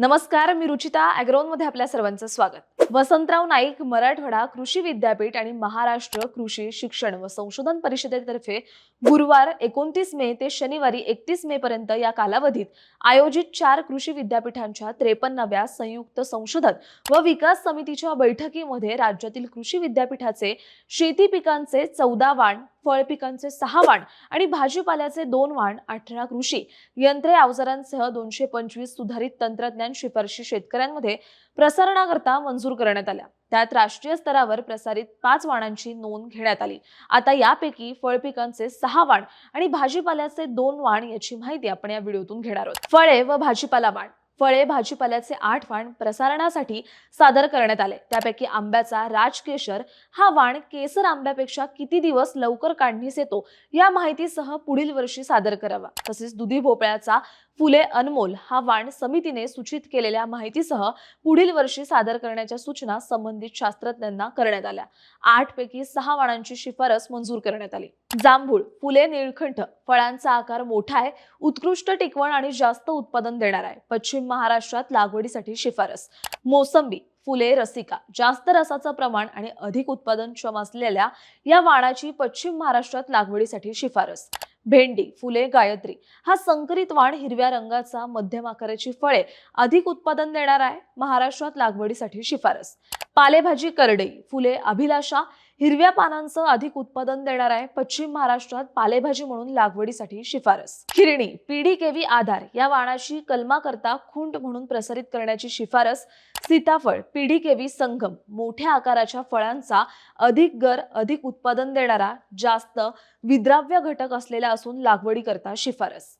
नमस्कार मी रुचिता मध्ये आपल्या सर्वांचं स्वागत. वसंतराव नाईक मराठवाडा कृषी विद्यापीठ आणि महाराष्ट्र कृषी शिक्षण व संशोधन परिषदेतर्फे गुरुवार एकोणतीस मे ते शनिवारी एकतीस मे पर्यंत या कालावधीत आयोजित चार कृषी विद्यापीठांच्या त्रेपन्नाव्या संयुक्त संशोधन व विकास समितीच्या बैठकीमध्ये राज्यातील कृषी विद्यापीठाचे शेती पिकांचे चौदा वाण फळपिकांचे सहा वाण आणि भाजीपाल्याचे दोन वाण अठरा कृषी. यंत्रे अवजारांसह दोनशे पंचवीस सुधारित तंत्रज्ञान शिफारशी शेतकऱ्यांमध्ये प्रसारणाकरता मंजूर करण्यात आल्या. त्यात राष्ट्रीय स्तरावर प्रसारित पाच वाणांची नोंद घेण्यात आली. आता यापैकी फळ पिकांचे सहा वाण आणि भाजीपाल्याचे दोन वाण याची माहिती आपण या व्हिडिओतून घेणार आहोत. फळे व भाजीपाला वाण. फळे भाजीपाल्याचे आठ वाण प्रसारणासाठी सादर करण्यात आले. त्यापैकी आंब्याचा राजकेशर हा वाण केसर आंब्यापेक्षा किती दिवस लवकर काढणीस येतो या माहितीसह पुढील वर्षी सादर करावा. तसेच दुधी भोपळ्याचा फुले अनमोल हा वाण समितीने सूचित केलेल्या माहितीसह पुढील वर्षी सादर करण्याच्या सूचना संबंधित शास्त्रज्ञांना करण्यात आल्या. आठ पैकी सहा वाणांची शिफारस मंजूर करण्यात आली. जांभूळ फुले निळखंठ फळांचा आकार मोठा आहे उत्कृष्ट टिकवण आणि जास्त उत्पादन देणार आहे. पश्चिम महाराष्ट्रात लागवडीसाठी शिफारस. मोसंबी फुले रसिका जास्त रसाचं प्रमाण आणि अधिक उत्पादन क्षम असलेल्या या वाणाची पश्चिम महाराष्ट्रात लागवडीसाठी शिफारस. भेंडी फुले गायत्री हा संकरित वाण हिरव्या रंगाचा मध्यम आकाराची फळे अधिक उत्पादन देणार आहे. महाराष्ट्रात लागवडीसाठी शिफारस. पालेभाजी करडई फुले अभिलाषा हिरव्या पानांचं अधिक उत्पादन देणार आहे. पश्चिम महाराष्ट्रात पालेभाजी म्हणून लागवडीसाठी शिफारस. खिरणी पीडी केवी आधार या वाणाची कलमा करता खुंट म्हणून प्रसारित करण्याची शिफारस सीताफळ पीडी केवी संगम मोठ्या आकाराच्या फळांचा अधिक गर अधिक उत्पादन देणारा जास्त विद्राव्य घटक असलेला असून लागवडी करता शिफारस.